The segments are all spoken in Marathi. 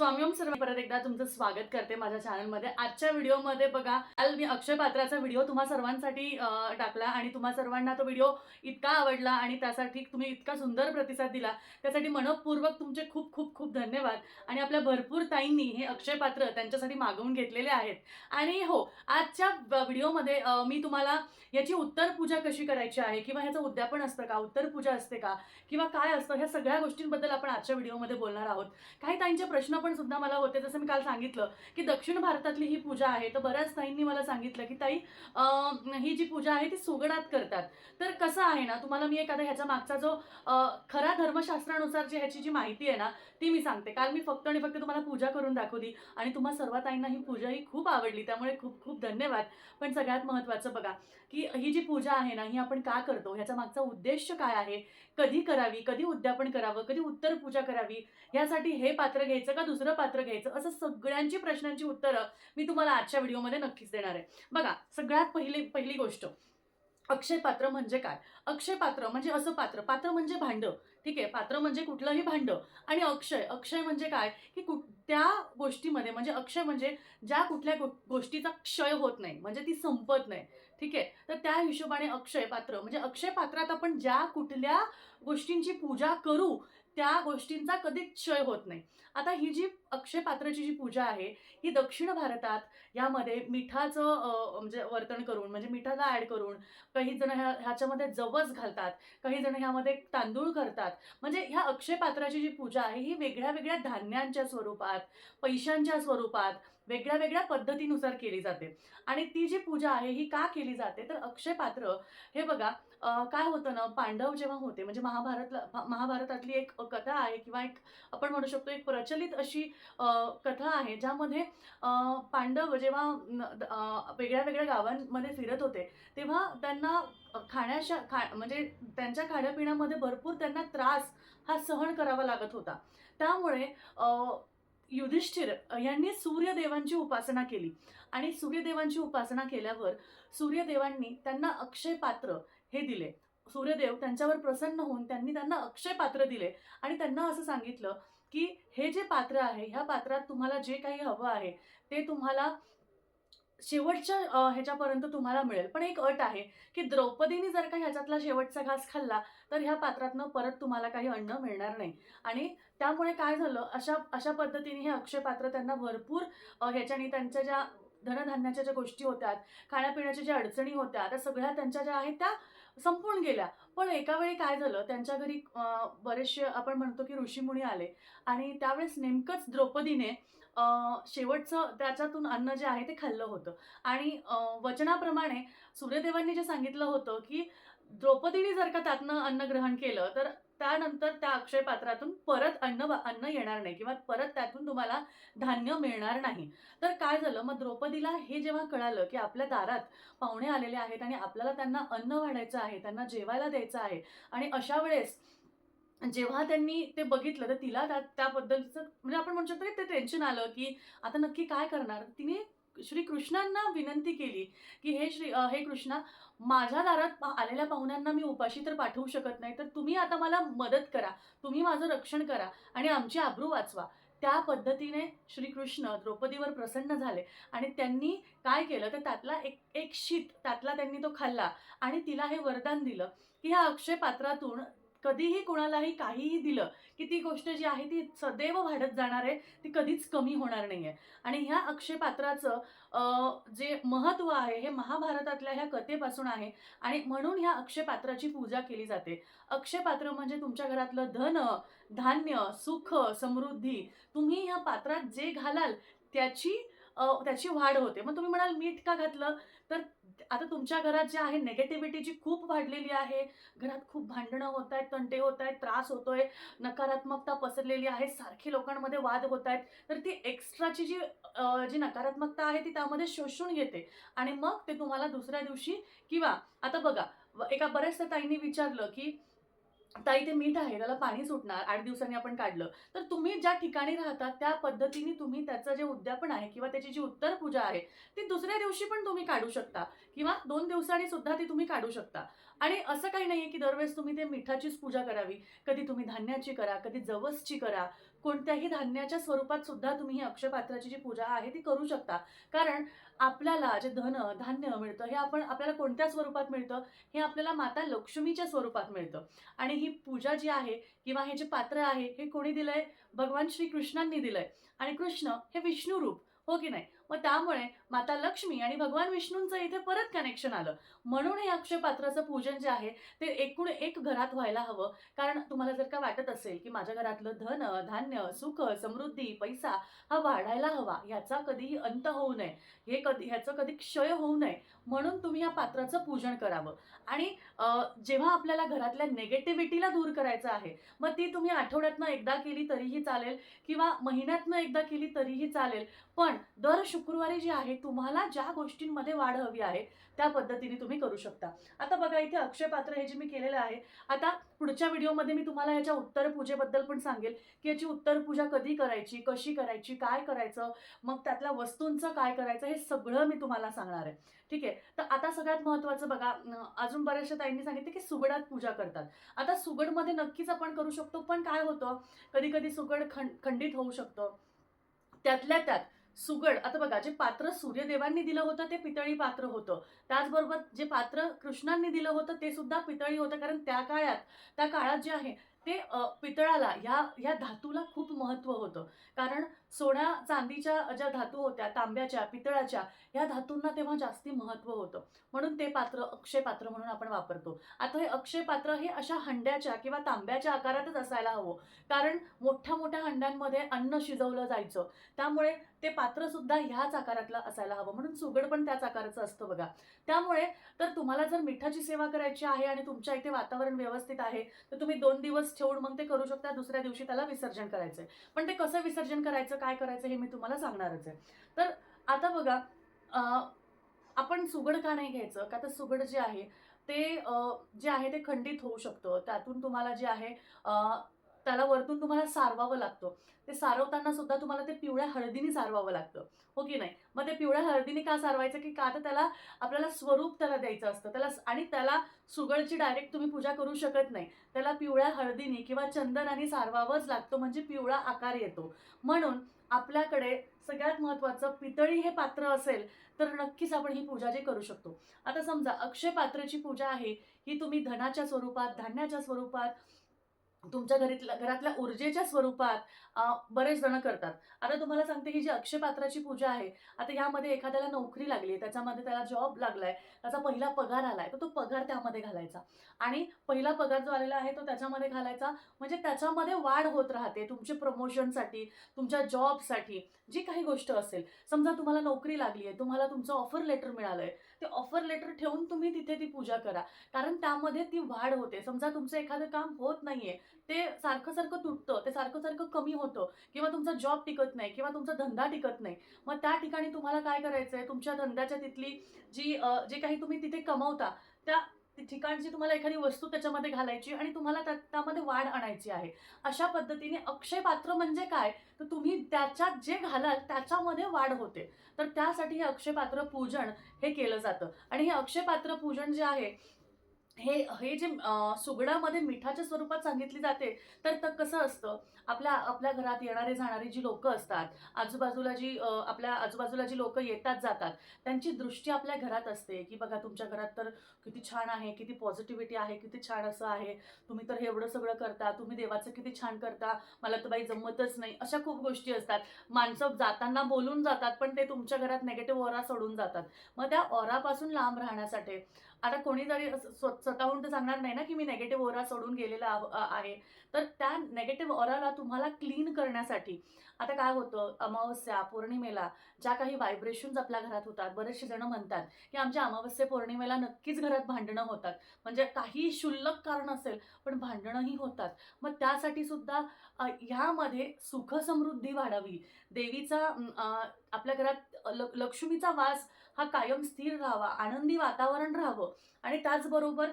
स्वामीओम सर्व परत एकदा तुमचं स्वागत करते माझ्या चॅनलमध्ये आजच्या व्हिडिओमध्ये बघा काल मी अक्षय पात्राचा व्हिडिओ तुम्हा सर्वांसाठी टाकला आणि तुम्हा सर्वांना तो व्हिडिओ इतका आवडला आणि त्यासाठी तुम्ही इतका सुंदर प्रतिसाद दिला. त्यासाठी मनपूर्वक तुमचे खूप खूप खूप धन्यवाद. आणि आपल्या भरपूर ताईंनी हे अक्षय पात्र त्यांच्यासाठी मागवून घेतलेले आहेत. आणि हो आजच्या व्हिडिओमध्ये मी तुम्हाला याची उत्तर पूजा कशी करायची आहे किंवा ह्याचं उद्यापन असतं का उत्तर पूजा असते का किंवा काय असतं ह्या सगळ्या गोष्टींबद्दल आपण आजच्या व्हिडिओमध्ये बोलणार आहोत. काही ताईंचे प्रश्न पण सुद्धा मला होते. जसं मी काल सांगितलं की दक्षिण भारतातली ही पूजा आहे तर बऱ्याच ताईंनी मला सांगितलं की ताई ही जी पूजा आहे ती सुगडात करतात. तर कसं आहे ना तुम्हाला मी एखादा ह्याच्या मागचा जो खरा धर्मशास्त्रानुसार जी ह्याची जी माहिती आहे ना ती मी सांगते. काल मी फक्त आणि फक्त तुम्हाला पूजा करून दाखवली आणि तुम्हा सर्व ताईंना ही पूजा ही खूप आवडली. त्यामुळे खूप खूप धन्यवाद. पण सगळ्यात महत्त्वाचं बघा की ही जी पूजा आहे ना ही आपण का करतो? ह्याचा मागचा उद्देश काय आहे? कधी करावी? कधी उद्यापन करावं? कधी उत्तर पूजा करावी? यासाठी हे पात्र घ्यायचं का दुसरं? पात्र घ्यायचं असं सगळ्यांची प्रश्नांची उत्तरं मी तुम्हाला आजच्या व्हिडिओमध्ये नक्कीच देणार आहे. बघा सगळ्यात पहिली पहिली गोष्ट अक्षय पात्र म्हणजे काय? अक्षय पात्र म्हणजे असं पात्र पात्र म्हणजे भांड. ठीक आहे पात्र म्हणजे कुठलंही भांड. आणि अक्षय अक्षय म्हणजे काय? की कुठ त्या गोष्टीमध्ये म्हणजे अक्षय म्हणजे ज्या कुठल्या गोष्टीचा क्षय होत नाही म्हणजे ती संपत नाही. ठीक आहे तर त्या हिशोबाने अक्षय पात्र म्हणजे अक्षय पात्रात आपण ज्या कुठल्या गोष्टींची पूजा करू त्या गोष्टींचा कधीच क्षय होत नाही. आता ही जी अक्षय पात्राची जी पूजा आहे ही दक्षिण भारतात यामध्ये मिठाचं म्हणजे वर्तन करून म्हणजे मिठाला ॲड करून काही जण ह्या ह्याच्यामध्ये जवस घालतात काही जण ह्यामध्ये तांदूळ करतात. म्हणजे ह्या अक्षय पात्राची जी पूजा आहे ही वेगळ्या वेगळ्या धान्यांच्या स्वरूपात पैशांच्या स्वरूपात वेगळ्या वेगळ्या पद्धतीनुसार केली जाते. आणि ती जी पूजा आहे ही का केली जाते? तर अक्षय पात्र हे बघा काय होतं ना पांडव जेव्हा होते म्हणजे महाभारतला महाभारतातली एक कथा आहे किंवा एक आपण म्हणू शकतो एक प्रचलित अशी कथा आहे ज्यामध्ये पांडव जेव्हा न- वेगळ्या वेगळ्या गावांमध्ये फिरत होते तेव्हा त्यांना खाण्याच्या खा म्हणजे त्यांच्या खाण्यापिण्यामध्ये भरपूर त्यांना त्रास हा सहन करावा लागत होता. त्यामुळे युधिष्ठिर यांनी सूर्यदेवांची उपासना केली. आणि सूर्यदेवांची उपासना केल्यावर सूर्यदेवांनी त्यांना अक्षय पात्र हे दिले. सूर्यदेव त्यांच्यावर प्रसन्न होऊन त्यांनी त्यांना अक्षय पात्र दिले. आणि त्यांना असं सांगितलं की हे जे पात्र आहे ह्या पात्रात तुम्हाला जे काही हवं आहे ते तुम्हाला शेवटच्या ह्याच्यापर्यंत तुम्हाला मिळेल. पण एक अट आहे की द्रौपदीने जर का ह्याच्यातला शेवटचा घास खाल्ला तर ह्या पात्रातनं परत तुम्हाला काही अन्न मिळणार नाही. आणि त्यामुळे काय झालं अशा अशा पद्धतीने हे अक्षय पात्र त्यांना भरपूर ह्याच्याने त्यांच्या ज्या धनधान्याच्या ज्या गोष्टी होत्या खाण्यापिण्याच्या ज्या अडचणी होत्या त्या सगळ्या त्यांच्या ज्या आहेत त्या संपून गेल्या. पण एका वेळी काय झालं त्यांच्या घरी बरेचसे आपण म्हणतो की ऋषीमुनी आले. आणि त्यावेळेस नेमकंच द्रौपदीने शेवटचं त्याच्यातून अन्न जे आहे ते खाल्लं होतं. आणि वचनाप्रमाणे सूर्यदेवांनी जे सांगितलं होतं की द्रौपदीने जर का त्यातनं अन्न ग्रहण केलं तर त्यानंतर त्या अक्षय पात्रातून परत अन्न अन्न येणार नाही किंवा परत त्यातून तुम्हाला धान्य मिळणार नाही. तर काय झालं? मग द्रौपदीला हे जेव्हा कळालं की आपल्या दारात पाहुणे आलेले आहेत आणि आपल्याला त्यांना अन्न वाढायचं आहे त्यांना जेवायला द्यायचं आहे आणि अशा वेळेस जेव्हा त्यांनी ते बघितलं तर तिला त्या त्या पद्धतीचं म्हणजे आपण म्हणू शकतो की ते टेन्शन आलं की आता नक्की काय करणार? तिने श्री कृष्णांना विनंती केली की हे श्री हे कृष्णा माझ्या दारात पा- आलेल्या पाहुण्यांना मी उपाशी तर पाठवू शकत नाही तर तुम्ही आता मला मदत करा तुम्ही माझं रक्षण करा आणि आमची आब्रू वाचवा. त्या पद्धतीने श्रीकृष्ण द्रौपदीवर प्रसन्न झाले आणि त्यांनी काय केलं? तर त्यातला एक एक शीत त्यातला त्यांनी तो खाल्ला आणि तिला हे वरदान दिलं की ह्या अक्षय पात्रातून कधीही कोणालाही काहीही दिलं की ती गोष्ट जी आहे ती सदैव वाढत जाणार आहे ती कधीच कमी होणार नाही आहे आणि ह्या अक्षयपात्राचं जे महत्त्व आहे हे महाभारतातल्या ह्या कथेपासून आहे आणि म्हणून ह्या अक्षयपात्राची पूजा केली जाते. अक्षयपात्र म्हणजे तुमच्या घरातलं धन धान्य सुख समृद्धी तुम्ही ह्या पात्रात जे घालाल त्याची त्याची वाढ होते. मग तुम्ही म्हणाल मीठ का घातलं? तर आता तुमच्या घरात जे आहे नेगेटिव्हिटीची खूप वाढलेली आहे घरात खूप भांडणं होत आहेत तंटे होत आहेत त्रास होतोय नकारात्मकता पसरलेली आहे सारखी लोकांमध्ये वाद होत आहेत तर ती एक्स्ट्राची जी जी नकारात्मकता आहे ती त्यामध्ये शोषून घेते. आणि मग ते तुम्हाला दुसऱ्या दिवशी किंवा आता बघा एका बऱ्याचशा ताईंनी विचारलं की ताई ते मीठ आहे त्याला पाणी सुटणार आठ दिवसांनी आपण काढलं. तर तुम्ही ज्या ठिकाणी राहतात त्या पद्धतीने तुम्ही त्याचं जे उद्यापन आहे किंवा त्याची जी उत्तर पूजा आहे ती दुसऱ्या दिवशी पण तुम्ही काढू शकता. किंवा दोन दिवसांनी सुद्धा ती तुम्ही काढू शकता. आणि असं काही नाही आहे की दरवेळेस तुम्ही ते मिठाचीच पूजा करावी. कधी तुम्ही धान्याची करा कधी जवसची करा. कोणत्याही धान्याच्या स्वरूपात सुद्धा तुम्ही ही अक्षपात्राची जी पूजा आहे ती करू शकता. कारण आपल्याला जे धन धान्य मिळतं हे आपण आपल्याला कोणत्या स्वरूपात मिळतं? हे आपल्याला माता लक्ष्मीच्या स्वरूपात मिळतं. आणि ही पूजा जी आहे किंवा हे जे पात्र आहे हे कोणी दिलंय? भगवान श्रीकृष्णांनी दिलंय. आणि कृष्ण हे विष्णू रूप हो की नाही? मग त्यामुळे माता लक्ष्मी आणि भगवान विष्णूंचं इथे परत कनेक्शन आलं. म्हणून हे अक्षय पात्राचं पूजन जे आहे ते एकूण एक घरात व्हायला हवं. कारण तुम्हाला जर का वाटत असेल की माझ्या घरातलं धन धान्य सुख समृद्धी पैसा हा वाढायला हवा ह्याचा कधीही अंत होऊ नये. हे कधी ह्याचं कधी क्षय होऊ नये. म्हणून तुम्ही या पात्राचं पूजन करावं. आणि जेव्हा आपल्याला घरातल्या नेगेटिव्हिटीला दूर करायचं आहे मग ती तुम्ही आठवड्यातनं एकदा केली तरीही चालेल किंवा महिन्यातनं एकदा केली तरीही चालेल. पण दर शुक्रवारी जे आहे तुम्हाला ज्या गोष्टींमध्ये वाढ हवी आहे त्या पद्धतीने तुम्ही करू शकता. आता बघा इथे अक्षय पात्र हे जे मी केलेलं आहे आता पुढच्या व्हिडिओमध्ये मी तुम्हाला ह्याच्या उत्तर पूजेबद्दल पण सांगेल की याची उत्तर पूजा कधी करायची कशी करायची काय करायचं मग त्यातल्या वस्तूंचं काय करायचं हे सगळं मी तुम्हाला सांगणार आहे. ठीक आहे? तर आता सगळ्यात महत्त्वाचं बघा अजून बऱ्याचशा ताईंनी सांगितलं की सुगडात पूजा करतात. आता सुगडमध्ये नक्कीच आपण करू शकतो पण काय होतं कधी कधी सुगड खंड खंडित होऊ शकतं. त्यातल्या त्यात सुगड आता बघा जे पात्र सूर्यदेवांनी दिलं होतं ते पितळी पात्र होतं. त्याचबरोबर जे पात्र कृष्णांनी दिलं होतं ते सुद्धा पितळी होतं कारण त्या काळात त्या काळात जे आहे ते पितळाला ह्या ह्या धातूला खूप महत्त्व होतं. कारण सोन्या चांदीच्या ज्या धातू होत्या तांब्याच्या पितळाच्या ह्या धातूंना तेव्हा जास्ती महत्त्व होतं. म्हणून ते पात्र अक्षय पात्र म्हणून आपण वापरतो. आता हे अक्षय पात्र हे अशा हंड्याच्या किंवा तांब्याच्या आकारातच असायला हवं. कारण मोठ्या मोठ्या हंड्यांमध्ये अन्न शिजवलं जायचं. त्यामुळे ते पात्रसुद्धा ह्याच आकारातलं असायला हवं. म्हणून सुगड पण त्याच आकाराचं असतं बघा. त्यामुळे तर तुम्हाला जर मिठाची सेवा करायची आहे आणि तुमच्या इथे वातावरण व्यवस्थित आहे तर तुम्ही दोन दिवस ठेवून मग ते करू शकता दुसऱ्या दिवशी त्याला विसर्जन करायचंय. पण ते कसं विसर्जन करायचं काय करायचं हे मी तुम्हाला सांगणारच आहे. तर आता बघा आपण सुगड का नाही घ्यायचं? का तर सुगड जे आहे ते जे आहे ते खंडित होऊ शकतं. त्यातून तुम्हाला जे आहे त्याला वरतून तुम्हाला सारवावं लागतं. ते सारवताना सुद्धा तुम्हाला ते पिवळ्या हळदीने सारवावं लागतं. हो की नाही? मग ते पिवळ्या हळदीने का सारवायचं? की का तर त्याला आपल्याला स्वरूप त्याला द्यायचं असतं. त्याला आणि त्याला सुगडची डायरेक्ट तुम्ही पूजा करू शकत नाही. त्याला पिवळ्या हळदीने किंवा चंदनाने सारवावंच लागतो. म्हणजे पिवळा आकार येतो. म्हणून आपल्याकडे सगळ्यात महत्त्वाचं पितळी हे पात्र असेल तर नक्कीच आपण ही पूजा जे करू शकतो. आता समजा अक्षय पात्राची पूजा आहे. ही तुम्ही धनाच्या स्वरूपात धान्याच्या स्वरूपात तुमच्या घरीतल्या घरातल्या ऊर्जेच्या स्वरूपात बरेच जण करतात. आता तुम्हाला सांगते की जी अक्षयपात्राची पूजा आहे आता ह्यामध्ये एखाद्याला नोकरी लागली आहे त्याच्यामध्ये त्याला जॉब लागलाय त्याचा पहिला पगार आलाय तर तो पगार त्यामध्ये घालायचा. आणि पहिला पगार जो आलेला आहे तो त्याच्यामध्ये घालायचा. म्हणजे त्याच्यामध्ये वाढ होत राहते तुमच्या प्रमोशनसाठी तुमच्या जॉबसाठी जी काही गोष्ट असेल समजा तुम्हाला नोकरी लागली आहे तुम्हाला तुमचं ऑफर लेटर मिळालं आहे ते ऑफर लेटर ठेवून तुम्ही तिथे ती पूजा करा. कारण त्यामध्ये ती वाढ होते. समजा तुमचं एखादं काम होत नाही आहे ते सारखं सारखं तुटतं ते सारखं सारखं कमी होतं किंवा तुमचा जॉब टिकत नाही किंवा तुमचा धंदा टिकत नाही मग त्या ठिकाणी तुम्हाला काय करायचं आहे तुमच्या धंद्याच्या तिथली जी जे काही तुम्ही तिथे कमवता त्या ती ठिकाणची तुम्हाला एखादी वस्तू त्याच्यामध्ये घालायची आणि तुम्हाला त्या त्यामध्ये वाढ आणायची आहे. अशा पद्धतीने अक्षय पात्र म्हणजे काय? तर तुम्ही त्याच्यात जे घालाल त्याच्यामध्ये वाढ होते. तर त्यासाठी हे अक्षय पात्र पूजन हे केलं जातं. आणि हे अक्षय पात्र पूजन जे आहे हे हे जे सुगडामध्ये मिठाच्या स्वरूपात सांगितली जाते तर तर कसं असतं? आपल्या आपल्या घरात येणारे जाणारी जी लोक असतात आजूबाजूला जी आपल्या आजूबाजूला जी लोक येतात जातात त्यांची दृष्टी आपल्या घरात असते की बघा तुमच्या घरात तर किती छान आहे किती पॉझिटिव्हिटी आहे किती छान असं आहे तुम्ही तर हे एवढं सगळं करता तुम्ही देवाचं किती छान करता मला तर बाई जमतच नाही अशा खूप गोष्टी असतात. माणसं जाताना बोलून जातात पण ते तुमच्या घरात नेगेटिव्ह ओरा सोडून जातात. मग त्या ओरापासून लांब राहण्यासाठी आता कोणी जरी असं स्वतःहून तर सांगणार नाही ना की मी नेगेटिव्ह ओरा सोडून गेलेला आहे. तर त्या नेगेटिव्ह ओराला तुम्हाला क्लीन करण्यासाठी आता काय होतं? अमावस्या पौर्णिमेला ज्या काही व्हायब्रेशन्स आपल्या घरात होतात बरेचसे जण म्हणतात की आमच्या अमावस्या पौर्णिमेला नक्कीच घरात भांडणं होतात. म्हणजे काही क्षुल्लक कारण असेल पण भांडणंही होतात. मग त्यासाठी सुद्धा ह्यामध्ये सुख समृद्धी वाढावी. देवीचा आपल्या घरात ल- लक्ष्मीचा वास हा कायम स्थिर राहावा आनंदी वातावरण राहावं. आणि त्याचबरोबर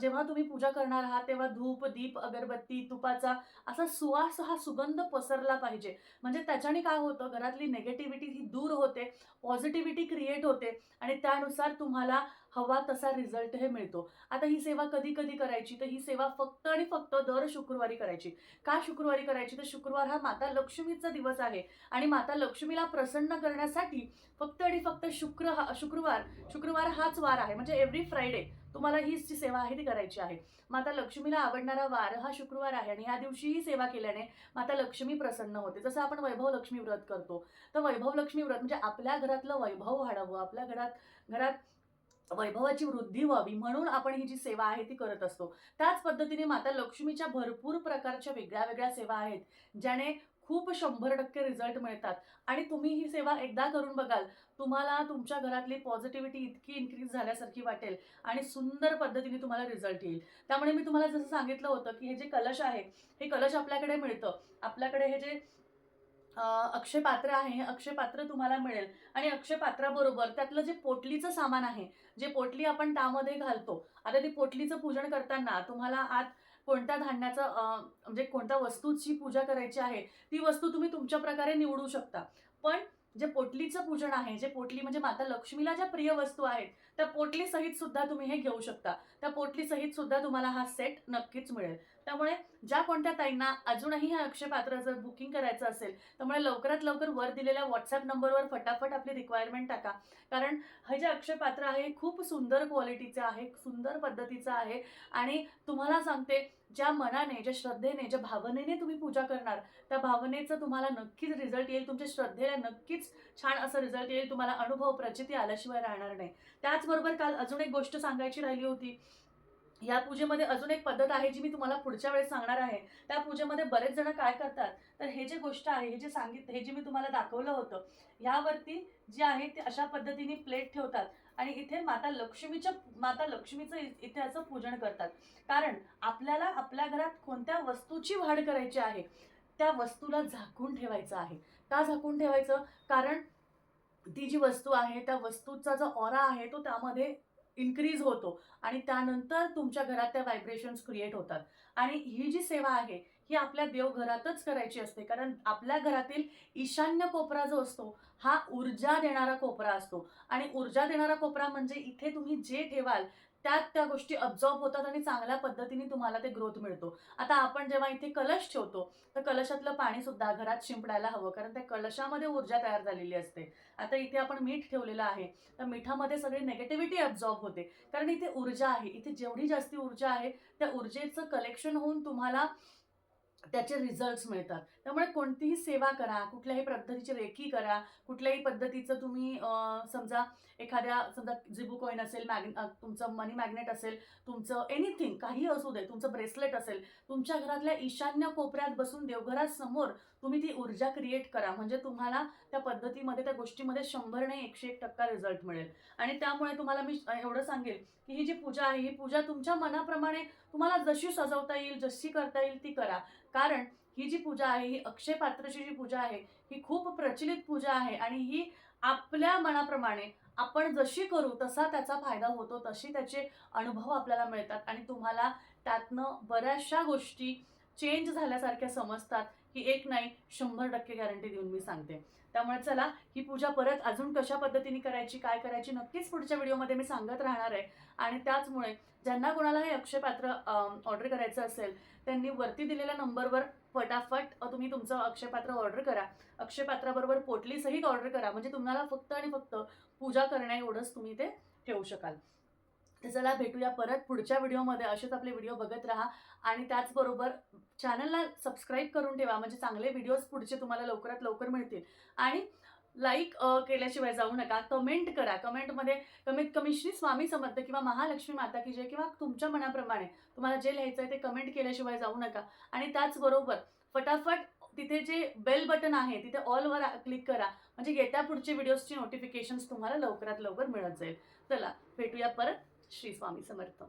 जेव्हा तुम्ही पूजा करणार आहात तेव्हा धूप दीप अगरबत्ती तुपाचा असा सुवास हा सुगंध पसरला पाहिजे. म्हणजे त्याच्याने काय होतं घरातली नेगेटिव्हिटी ही दूर होते पॉझिटिव्हिटी क्रिएट होते आणि त्यानुसार तुम्हाला हवा तसा रिझल्ट हे मिळतो. आता ही सेवा कधी कधी करायची? तर ही सेवा फक्त आणि फक्त दर शुक्रवारी करायची. का शुक्रवारी करायची? तर शुक्रवार हा माता लक्ष्मीचा दिवस आहे. आणि माता लक्ष्मीला प्रसन्न करण्यासाठी फक्त आणि फक्त शुक्र हा शुक्रवार शुक्रवार हाच वार आहे. म्हणजे एव्हरी फ्रायडे तुम्हाला हीच जी सेवा आहे ती करायची आहे. माता लक्ष्मीला आवडणारा वार हा शुक्रवार आहे. आणि ह्या दिवशी ही सेवा केल्याने माता लक्ष्मी प्रसन्न होते. जसं आपण वैभव लक्ष्मी व्रत करतो. तर वैभव लक्ष्मी व्रत म्हणजे आपल्या घरातलं वैभव वाढावं. आपल्या घरात घरात वैभवाची वृद्धी व्हावी म्हणून आपण ही जी सेवा आहे ती करत असतो. त्याच पद्धतीने माता लक्ष्मीच्या भरपूर प्रकारच्या वेगळ्या वेगळ्या सेवा आहेत ज्याने खूप शंभर टक्के रिझल्ट मिळतात. आणि तुम्ही ही सेवा एकदा करून बघाल तुम्हाला तुमच्या घरातली पॉझिटिव्हिटी इतकी इन्क्रीज झाल्यासारखी वाटेल आणि सुंदर पद्धतीने तुम्हाला रिझल्ट येईल. त्यामुळे मी तुम्हाला जसं सांगितलं होतं की हे जे कलश आहे हे कलश आपल्याकडे मिळतं. आपल्याकडे हे जे अक्षय पात्र आहे हे अक्षय पात्र तुम्हाला मिळेल. आणि अक्षय पात्राबरोबर त्यातलं जे पोटलीचं सामान आहे जे पोटली आपण त्यामध्ये घालतो आता ती पोटलीचं पूजन करताना तुम्हाला आत कोणत्या धान्याचं म्हणजे कोणत्या वस्तूची पूजा करायची आहे ती वस्तू तुम्ही तुमच्या प्रकारे निवडू शकता. पण जे पोटलीचं पूजन आहे जे पोटली म्हणजे माता लक्ष्मीला ज्या प्रिय वस्तू आहेत त्या पोटली सहित सुद्धा तुम्ही हे घेऊ शकता. त्या पोटली सहित सुद्धा तुम्हाला हा सेट नक्कीच मिळेल. त्यामुळे ज्या कोणत्या ताईंना अजूनही हे अक्षय पात्र जर बुकिंग करायचं असेल त्यामुळे लवकरात लवकर वर दिलेल्या व्हॉट्सअप नंबरवर फटाफट आपली रिक्वायरमेंट टाका. कारण हे जे अक्षय पात्र आहे हे खूप सुंदर क्वालिटीचं आहे सुंदर पद्धतीचं आहे. आणि तुम्हाला सांगते ज्या मनाने ज्या श्रद्धेने ज्या भावनेने तुम्ही पूजा करणार त्या भावनेचं तुम्हाला नक्कीच रिझल्ट येईल. तुमच्या श्रद्धेला नक्कीच छान असं रिझल्ट येईल. तुम्हाला अनुभव प्रचिती आल्याशिवाय राहणार नाही. त्याच त्याचबरोबर काल अजून एक गोष्ट सांगायची राहिली होती. या पूजेमध्ये अजून एक पद्धत आहे जी मी तुम्हाला पुढच्या वेळेस सांगणार आहे. त्या पूजेमध्ये बरेच जण काय करतात? तर हे जे गोष्ट आहे हे जे सांगित हे जे मी तुम्हाला दाखवलं होतं यावरती जे आहे ते अशा पद्धतीने प्लेट ठेवतात आणि इथे माता लक्ष्मीच्या माता लक्ष्मीचं इ- इथे असं पूजन करतात. कारण आपल्याला आपल्या घरात कोणत्या वस्तूची वाढ करायची आहे त्या वस्तूला झाकून ठेवायचं आहे. का झाकून ठेवायचं? कारण ती जी वस्तू आहे त्या वस्तूचा जो ऑरा आहे तो त्यामध्ये इन्क्रीज होतो. आणि त्यानंतर तुमच्या घरात त्या व्हायब्रेशन्स क्रिएट होतात. आणि ही जी सेवा आहे ही आपल्या देवघरातच करायची असते. कारण आपल्या घरातील ईशान्य कोपरा जो असतो हा ऊर्जा देणारा कोपरा असतो. आणि ऊर्जा देणारा कोपरा म्हणजे इथे तुम्ही जे ठेवाल त्यात त्या गोष्टी अब्झॉर्ब होतात आणि चांगल्या पद्धतीने तुम्हाला ते ग्रोथ मिळतो. आता आपण जेव्हा इथे कलश ठेवतो तर कलशातलं पाणी सुद्धा घरात शिंपडायला हवं कारण त्या कलशामध्ये ऊर्जा तयार झालेली असते. आता इथे आपण मीठ ठेवलेलं आहे तर मिठामध्ये सगळी नेगेटिव्हिटी अब्झॉर्ब होते. कारण इथे ऊर्जा आहे इथे जेवढी जास्ती ऊर्जा आहे त्या ऊर्जेचं कलेक्शन होऊन तुम्हाला त्याचे रिझल्ट्स मिळतात. त्यामुळे कोणतीही सेवा करा कुठल्याही पद्धतीची रेखी करा कुठल्याही पद्धतीचं तुम्ही समजा एखाद्या समजा जिबू कॉईन असेल मॅग तुमचं मनी मॅग्नेट असेल तुमचं एनिथिंग काही असू दे तुमचं ब्रेसलेट असेल तुमच्या घरातल्या ईशान्य कोपऱ्यात बसून देवघरासमोर तुम्ही ती ऊर्जा क्रिएट करा. म्हणजे तुम्हाला त्या पद्धतीमध्ये त्या गोष्टीमध्ये शंभर नाही एकशे एक टक्का रिझल्ट मिळेल. आणि त्यामुळे तुम्हाला मी एवढं सांगेल की ही जी पूजा आहे ही पूजा तुमच्या मनाप्रमाणे तुम्हाला जशी सजवता येईल जशी करता येईल ती करा. कारण ही जी पूजा आहे ही अक्षय पात्रची जी पूजा आहे ही खूप प्रचलित पूजा आहे आणि ही आपल्या मनाप्रमाणे आपण जशी करू तसा त्याचा फायदा होतो तशी त्याचे अनुभव आपल्याला मिळतात आणि तुम्हाला त्यातनं बऱ्याचशा गोष्टी चेंज झाल्यासारख्या समजतात की एक नाही शंभर टक्के गॅरंटी देऊन मी सांगते. त्यामुळे चला ही पूजा परत अजून कशा पद्धतीने करायची काय करायची नक्कीच पुढच्या व्हिडिओमध्ये मी सांगत राहणार आहे. आणि त्याचमुळे ज्यांना कोणाला हे अक्षयपात्र ऑर्डर करायचं असेल त्यांनी वरती दिलेल्या नंबरवर फटाफट तुम्ही तुमचं अक्षयपात्र ऑर्डर करा. अक्षयपात्राबरोबर पोटली ऑर्डर करा. म्हणजे तुम्हाला फक्त आणि फक्त पूजा करण्या एवढंच तुम्ही ते ठेवू शकाल. तर चला भेटूया परत पुढच्या व्हिडिओमध्ये. असेच आपले व्हिडिओ बघत राहा आणि त्याचबरोबर चॅनलला सबस्क्राईब करून ठेवा. म्हणजे चांगले व्हिडिओज पुढचे तुम्हाला लवकरात लवकर मिळतील. आणि लाईक केल्याशिवाय जाऊ नका. कमेंट करा. कमेंटमध्ये कमीत कमी श्री स्वामी समर्थ किंवा महालक्ष्मी माता की जय किंवा तुमच्या मनाप्रमाणे तुम्हाला जे लिहायचं आहे ते कमेंट केल्याशिवाय जाऊ नका. आणि त्याचबरोबर फटाफट तिथे जे बेल बटन आहे तिथे ऑलवर क्लिक करा. म्हणजे येत्या पुढचे व्हिडिओजची नोटिफिकेशन्स तुम्हाला लवकरात लवकर मिळत जाईल. चला भेटूया परत. श्री स्वामी समर्थ.